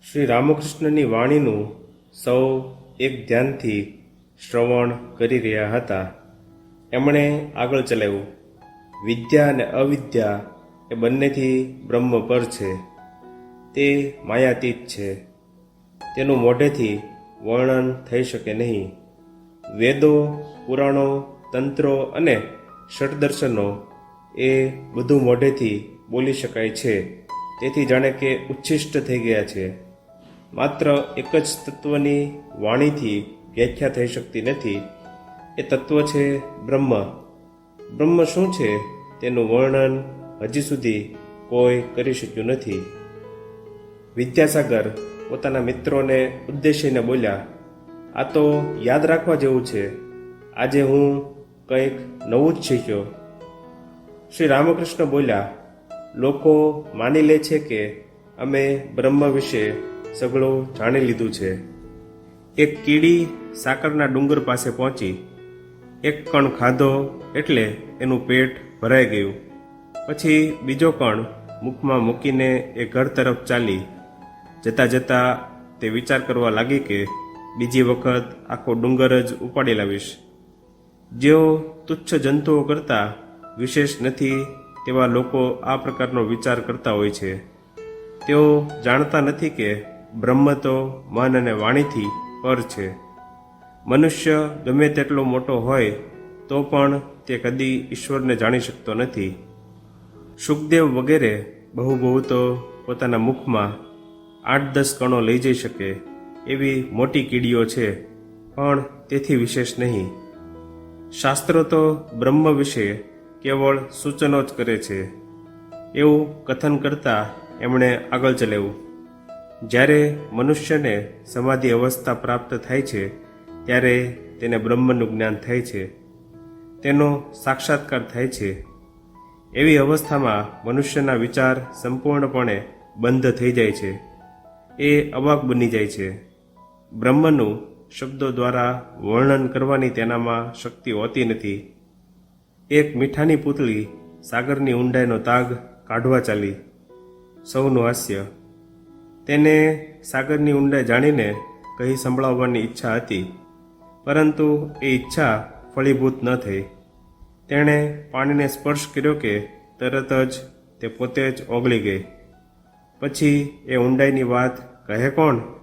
શ્રી રામકૃષ્ણની વાણીનું સૌ એક ધ્યાનથી શ્રવણ કરી રહ્યા હતા. એમણે આગળ ચલાવ્યું, વિદ્યા અને અવિદ્યા એ બંનેથી બ્રહ્મ પર છે. તે માયાતીત છે. તેનું મોઢેથી વર્ણન થઈ શકે નહીં. વેદો, પુરાણો, તંત્રો અને ષટદર્શનો એ બધું મોઢેથી બોલી શકાય છે. તેથી જાણે કે ઉચ્છિષ્ટ થઈ ગયા છે. માત્ર એક જ તત્વની વાણીથી વ્યાખ્યા થઈ શકતી નથી. એ તત્વ છે બ્રહ્મ. બ્રહ્મ શું છે? તેનું વર્ણન હજી સુધી કોઈ કરી શક્યું નથી. વિદ્યાસાગર પોતાના મિત્રોને ઉદ્દેશીને બોલ્યા, આ તો યાદ રાખવા જેવું છે. આજે હું કંઈક નવું જ શીખ્યો. શ્રી રામકૃષ્ણ બોલ્યા, લોકો માની લે છે કે અમે બ્રહ્મ વિશે સગળું જાણી લીધું છે. એક કીડી સાકરના ડુંગર પાસે પહોંચી, એક કણ ખાધો એટલે એનું પેટ ભરાઈ ગયું. પછી બીજો કણ મુખમાં મૂકીને એ ઘર તરફ ચાલી. જતા જતા તે વિચાર કરવા લાગી કે બીજી વખત આખો ડુંગર જ ઉપાડી લાવીશ. જેઓ તુચ્છ જંતુઓ કરતાં વિશેષ નથી તેવા લોકો આ પ્રકારનો વિચાર કરતા હોય છે. તેઓ જાણતા નથી કે બ્રહ્મ તો મન અને વાણીથી પર છે. મનુષ્ય ગમે તેટલો મોટો હોય, તો પણ તે કદી ઈશ્વરને જાણી શકતો નથી. સુખદેવ વગેરે બહુ બહુ તો પોતાના મુખમાં આઠ દસ કણો લઈ જઈ શકે એવી મોટી કીડીઓ છે, પણ તેથી વિશેષ નહીં. શાસ્ત્રો તો બ્રહ્મ વિશે કેવળ સૂચનો જ કરે છે. એવું કથન કરતાં એમણે આગળ ચલાવ્યું જ્યારે મનુષ્યને સમાધિ અવસ્થા પ્રાપ્ત થાય છે, ત્યારે તેને બ્રહ્મનું જ્ઞાન થાય છે. તેનો સાક્ષાત્કાર થાય છે. એવી અવસ્થામાં મનુષ્યના વિચાર સંપૂર્ણપણે બંધ થઈ જાય છે. એ અવાક બની જાય છે. બ્રહ્મનું શબ્દો દ્વારા વર્ણન કરવાની તેનામાં શક્તિ હોતી નથી. એક મીઠાની પૂતળી સાગરની ઊંડાઈનો તાગ કાઢવા ચાલી. સૌનું હાસ્ય તેને સાગરની ઊંડાઈ જાણીને કહી સંભળાવવાની ઈચ્છા હતી. પરંતુ એ ઈચ્છા ફળીભૂત ન થઈ. તેણે પાણીને સ્પર્શ કર્યો કે તરત જ તે પોતે જ ઓગળી ગઈ. પછી એ ઊંડાઈની વાત કહે કોણ?